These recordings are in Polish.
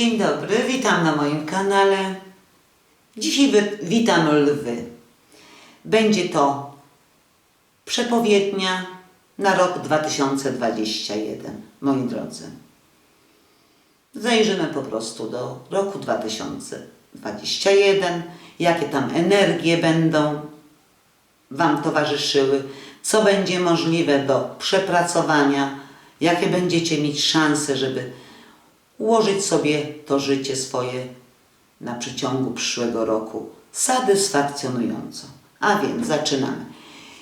Dzień dobry, witam na moim kanale. Dzisiaj witam lwy. Będzie to przepowiednia na rok 2021, moi drodzy. Zajrzymy po prostu do roku 2021, jakie tam energie będą Wam towarzyszyły, co będzie możliwe do przepracowania, jakie będziecie mieć szanse, żeby ułożyć sobie to życie swoje na przeciągu przyszłego roku satysfakcjonująco. A więc zaczynamy.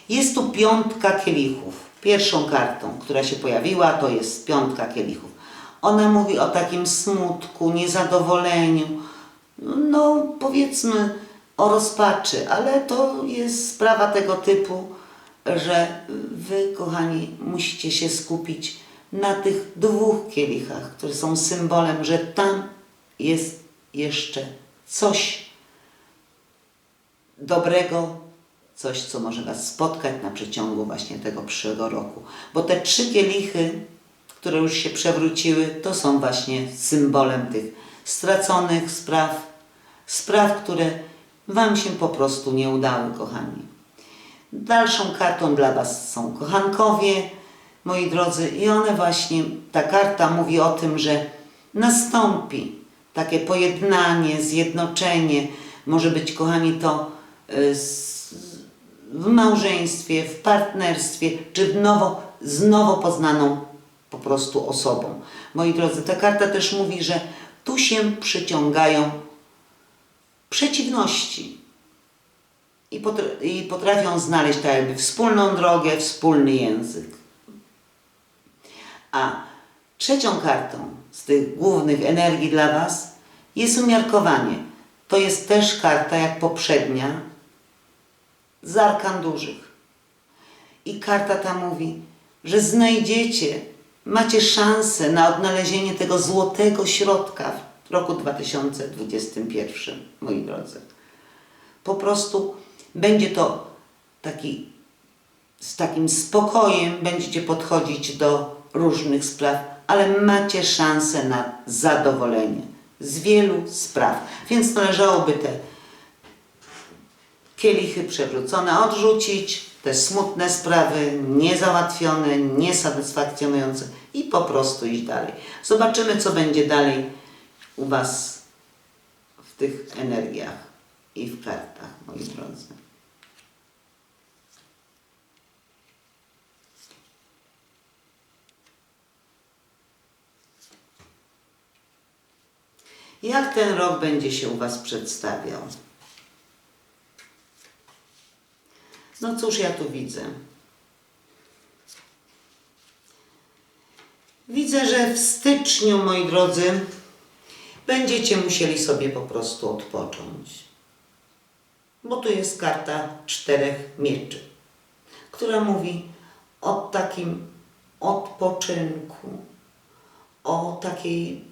Jest tu piątka kielichów. Pierwszą kartą, która się pojawiła, to jest piątka kielichów. Ona mówi o takim smutku, niezadowoleniu, no powiedzmy o rozpaczy, ale to jest sprawa tego typu, że wy, kochani, musicie się skupić na tych dwóch kielichach, które są symbolem, że tam jest jeszcze coś dobrego, coś, co może Was spotkać na przeciągu właśnie tego przyszłego roku. Bo te trzy kielichy, które już się przewróciły, to są właśnie symbolem tych straconych spraw, spraw, które Wam się po prostu nie udały, kochani. Dalszą kartą dla Was są kochankowie, moi drodzy, i one właśnie, ta karta mówi o tym, że nastąpi takie pojednanie, zjednoczenie. Może być, kochani, to y, w małżeństwie, w partnerstwie, czy w nowo, z nowo poznaną po prostu osobą. Moi drodzy, ta karta też mówi, że tu się przyciągają przeciwności i potrafią znaleźć tak jakby wspólną drogę, wspólny język. A trzecią kartą z tych głównych energii dla Was jest umiarkowanie. To jest też karta jak poprzednia z arkan dużych. I karta ta mówi, że znajdziecie, macie szansę na odnalezienie tego złotego środka w roku 2021, moi drodzy. Po prostu będzie to taki, z takim spokojem będziecie podchodzić do różnych spraw, ale macie szansę na zadowolenie z wielu spraw. Więc należałoby te kielichy przewrócone odrzucić, te smutne sprawy, niezałatwione, niesatysfakcjonujące i po prostu iść dalej. Zobaczymy, co będzie dalej u Was w tych energiach i w kartach, moi drodzy. Jak ten rok będzie się u Was przedstawiał? No cóż ja tu widzę? Widzę, że w styczniu, moi drodzy, będziecie musieli sobie po prostu odpocząć. Bo tu jest karta czterech mieczy, która mówi o takim odpoczynku, o takiej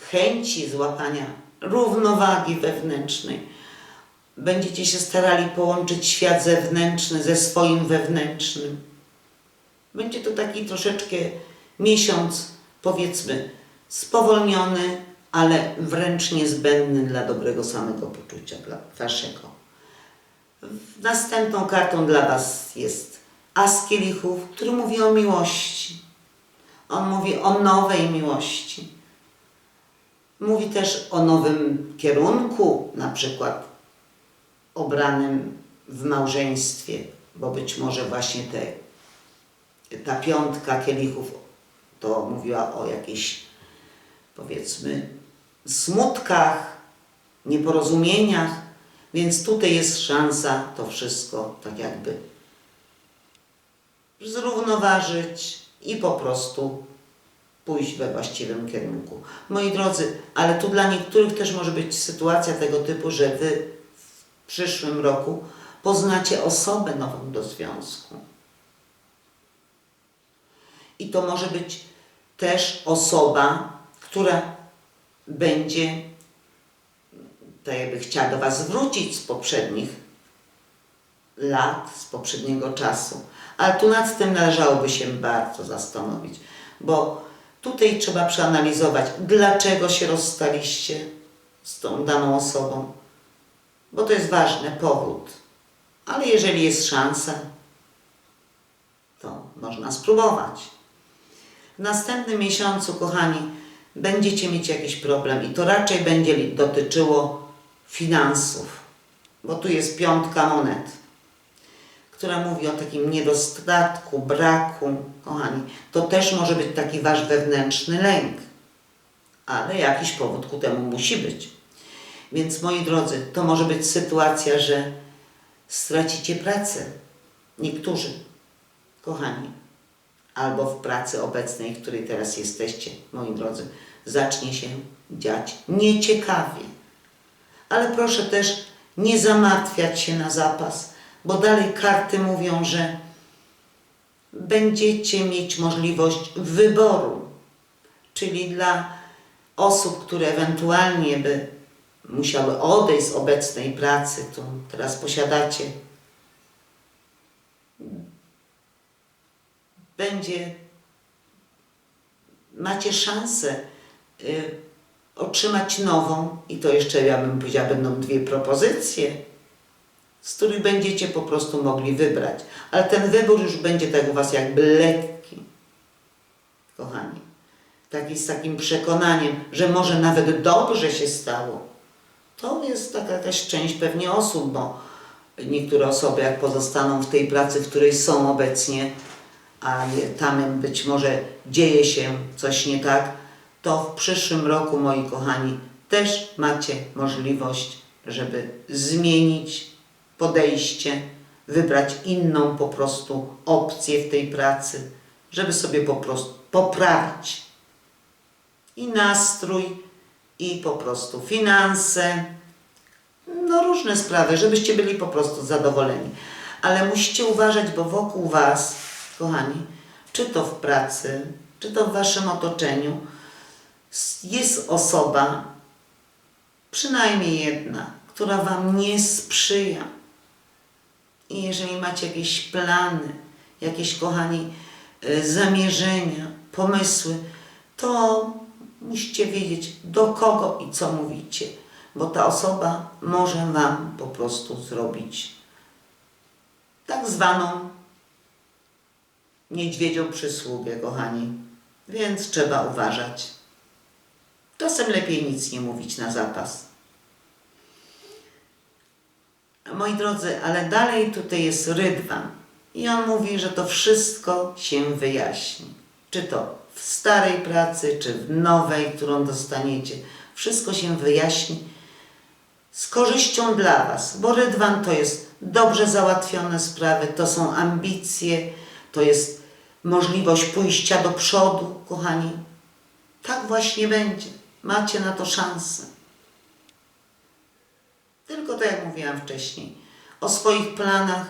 chęci złapania równowagi wewnętrznej. Będziecie się starali połączyć świat zewnętrzny ze swoim wewnętrznym. Będzie to taki troszeczkę miesiąc, powiedzmy, spowolniony, ale wręcz niezbędny dla dobrego samego poczucia, dla waszego. Następną kartą dla Was jest As Kielichów, który mówi o miłości. On mówi o nowej miłości. Mówi też o nowym kierunku, na przykład obranym w małżeństwie, bo być może właśnie te, ta piątka kielichów to mówiła o jakichś, powiedzmy, smutkach, nieporozumieniach, więc tutaj jest szansa to wszystko tak jakby zrównoważyć i po prostu pójść we właściwym kierunku. Moi drodzy, ale tu dla niektórych też może być sytuacja tego typu, że wy w przyszłym roku poznacie osobę nową do związku. I to może być też osoba, która będzie tak jakby chciała do Was wrócić z poprzednich lat, z poprzedniego czasu. Ale tu nad tym należałoby się bardzo zastanowić, bo Tutaj trzeba przeanalizować, dlaczego się rozstaliście z tą daną osobą, bo to jest ważny powód. Ale jeżeli jest szansa, to można spróbować. W następnym miesiącu, kochani, będziecie mieć jakiś problem i to raczej będzie dotyczyło finansów, bo tu jest piątka monet, która mówi o takim niedostatku, braku, kochani. To też może być taki wasz wewnętrzny lęk, ale jakiś powód ku temu musi być. Więc moi drodzy, to może być sytuacja, że stracicie pracę. Niektórzy, kochani, albo w pracy obecnej, w której teraz jesteście, moi drodzy, zacznie się dziać nieciekawie. Ale proszę też nie zamartwiać się na zapas, bo dalej karty mówią, że będziecie mieć możliwość wyboru. Czyli dla osób, które ewentualnie by musiały odejść z obecnej pracy, którą teraz posiadacie, będzie, macie szansę y, otrzymać nową, i to jeszcze, ja bym powiedziała, będą dwie propozycje, z których będziecie po prostu mogli wybrać. Ale ten wybór już będzie tak u Was jakby lekki, kochani. Taki z takim przekonaniem, że może nawet dobrze się stało. To jest taka jakaś część pewnie osób, bo niektóre osoby jak pozostaną w tej pracy, w której są obecnie, a tam być może dzieje się coś nie tak, to w przyszłym roku, moi kochani, też macie możliwość, żeby zmienić podejście, wybrać inną po prostu opcję w tej pracy, żeby sobie po prostu poprawić i nastrój, i po prostu finanse, no różne sprawy, żebyście byli po prostu zadowoleni. Ale musicie uważać, bo wokół Was, kochani, czy to w pracy, czy to w Waszym otoczeniu, jest osoba, przynajmniej jedna, która Wam nie sprzyja. I jeżeli macie jakieś plany, jakieś, kochani, y, zamierzenia, pomysły, to musicie wiedzieć, do kogo i co mówicie, bo ta osoba może Wam po prostu zrobić tak zwaną niedźwiedzią przysługę, kochani. Więc trzeba uważać. Czasem lepiej nic nie mówić na zapas. Moi drodzy, ale dalej tutaj jest Rydwan. I on mówi, że to wszystko się wyjaśni. Czy to w starej pracy, czy w nowej, którą dostaniecie. Wszystko się wyjaśni z korzyścią dla Was, bo Rydwan to jest dobrze załatwione sprawy, to są ambicje, to jest możliwość pójścia do przodu, kochani. Tak właśnie będzie. Macie na to szansę. Tylko tak jak mówiłam wcześniej, o swoich planach,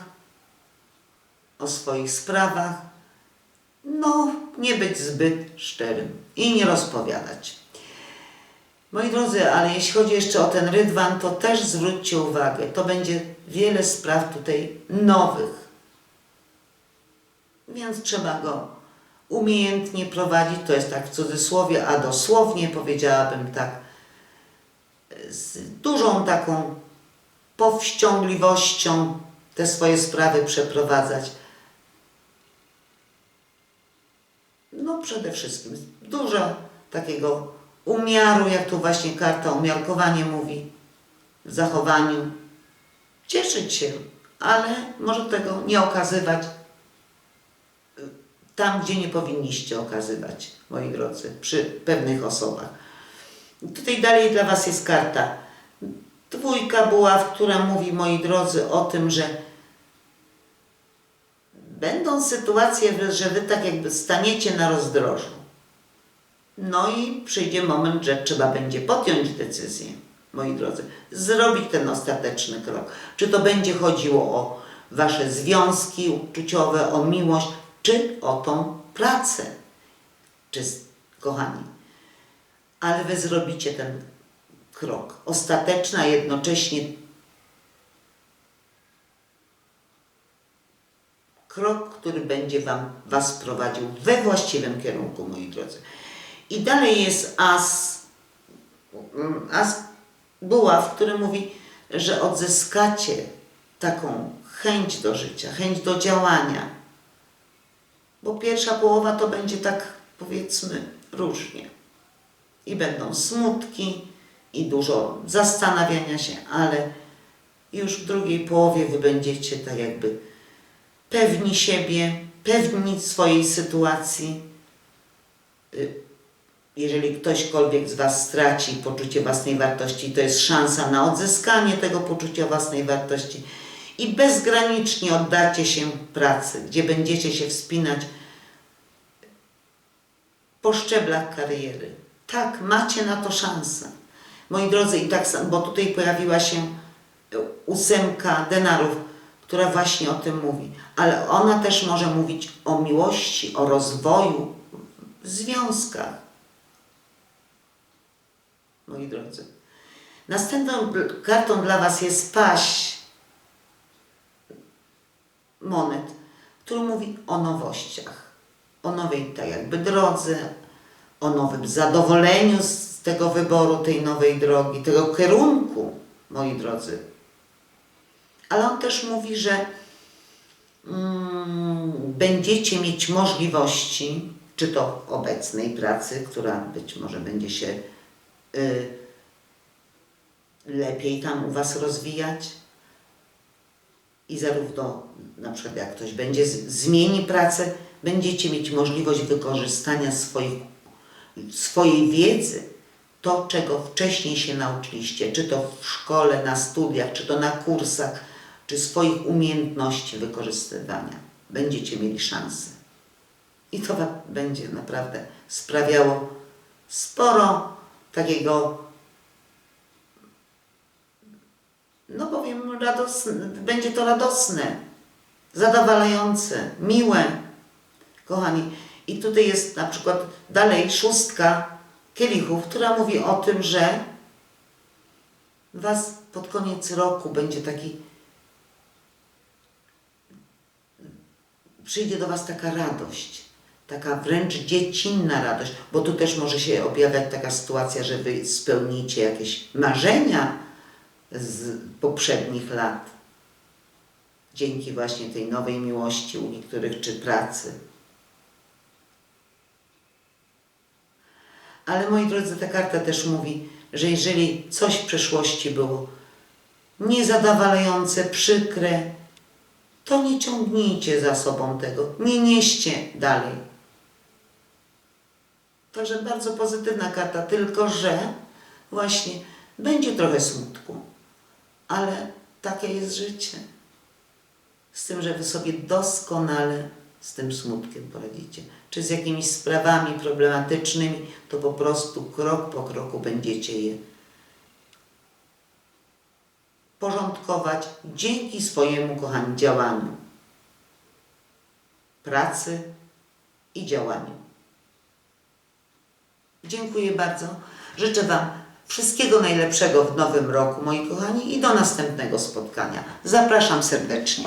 o swoich sprawach, no nie być zbyt szczerym i nie rozpowiadać. Moi drodzy, ale jeśli chodzi jeszcze o ten rydwan, to też zwróćcie uwagę, to będzie wiele spraw tutaj nowych. Więc trzeba go umiejętnie prowadzić, to jest tak w cudzysłowie, a dosłownie powiedziałabym tak, z dużą taką powściągliwością te swoje sprawy przeprowadzać. No przede wszystkim dużo takiego umiaru, jak tu właśnie karta umiarkowanie mówi, w zachowaniu. Cieszyć się, ale może tego nie okazywać y, tam, gdzie nie powinniście okazywać, moi drodzy, przy pewnych osobach. Tutaj dalej dla Was jest karta dwójka buław, która mówi, moi drodzy, o tym, że będą sytuacje, że Wy tak jakby staniecie na rozdrożu. No i przyjdzie moment, że trzeba będzie podjąć decyzję, moi drodzy, zrobić ten ostateczny krok. Czy to będzie chodziło o Wasze związki uczuciowe, o miłość, czy o tą pracę. Czy, kochani, ale Wy zrobicie ten krok ostateczny, a jednocześnie krok, który będzie wam, Was prowadził we właściwym kierunku, moi drodzy. I dalej jest as, mm, as buław, który mówi, że odzyskacie taką chęć do życia, chęć do działania. Bo pierwsza połowa to będzie tak, powiedzmy, różnie. I będą smutki, i dużo zastanawiania się, ale już w drugiej połowie wy będziecie tak jakby pewni siebie, pewni swojej sytuacji. Y, Jeżeli ktośkolwiek z Was straci poczucie własnej wartości, to jest szansa na odzyskanie tego poczucia własnej wartości i bezgranicznie oddacie się pracy, gdzie będziecie się wspinać po szczeblach kariery. Tak, macie na to szansę. Moi drodzy, i tak bo tutaj pojawiła się ósemka denarów, która właśnie o tym mówi, ale ona też może mówić o miłości, o rozwoju w związkach. Moi drodzy. Następną kartą dla Was jest paść monet, który mówi o nowościach, o nowej tak jakby drodze, o nowym zadowoleniu z tego wyboru, tej nowej drogi, tego kierunku, moi drodzy. Ale on też mówi, że mm, będziecie mieć możliwości, czy to obecnej pracy, która być może będzie się y, lepiej tam u Was rozwijać, i zarówno na przykład jak ktoś będzie z- zmieni pracę, będziecie mieć możliwość wykorzystania swoich, swojej wiedzy, to czego wcześniej się nauczyliście, czy to w szkole, na studiach, czy to na kursach, czy swoich umiejętności wykorzystywania. Będziecie mieli szansę. I to Wam będzie naprawdę sprawiało sporo takiego no powiem, radosne, będzie to radosne, zadowalające, miłe, kochani. I tutaj jest na przykład dalej szóstka kielichów, która mówi o tym, że Was pod koniec roku będzie taki, przyjdzie do Was taka radość, taka wręcz dziecinna radość, bo tu też może się objawiać taka sytuacja, że Wy spełnicie jakieś marzenia, z poprzednich lat. Dzięki właśnie tej nowej miłości u niektórych czy pracy. Ale moi drodzy, ta karta też mówi, że jeżeli coś w przeszłości było niezadowalające, przykre, to nie ciągnijcie za sobą tego, nie nieście dalej. Także bardzo pozytywna karta, tylko że właśnie będzie trochę smutku ale takie jest życie. Z tym, że wy sobie doskonale z tym smutkiem poradzicie. Czy z jakimiś sprawami problematycznymi, to po prostu krok po kroku będziecie je porządkować dzięki swojemu, kochani, działaniu. Pracy i działaniu. Dziękuję bardzo. Życzę Wam wszystkiego najlepszego w nowym roku, moi kochani, i do następnego spotkania. Zapraszam serdecznie.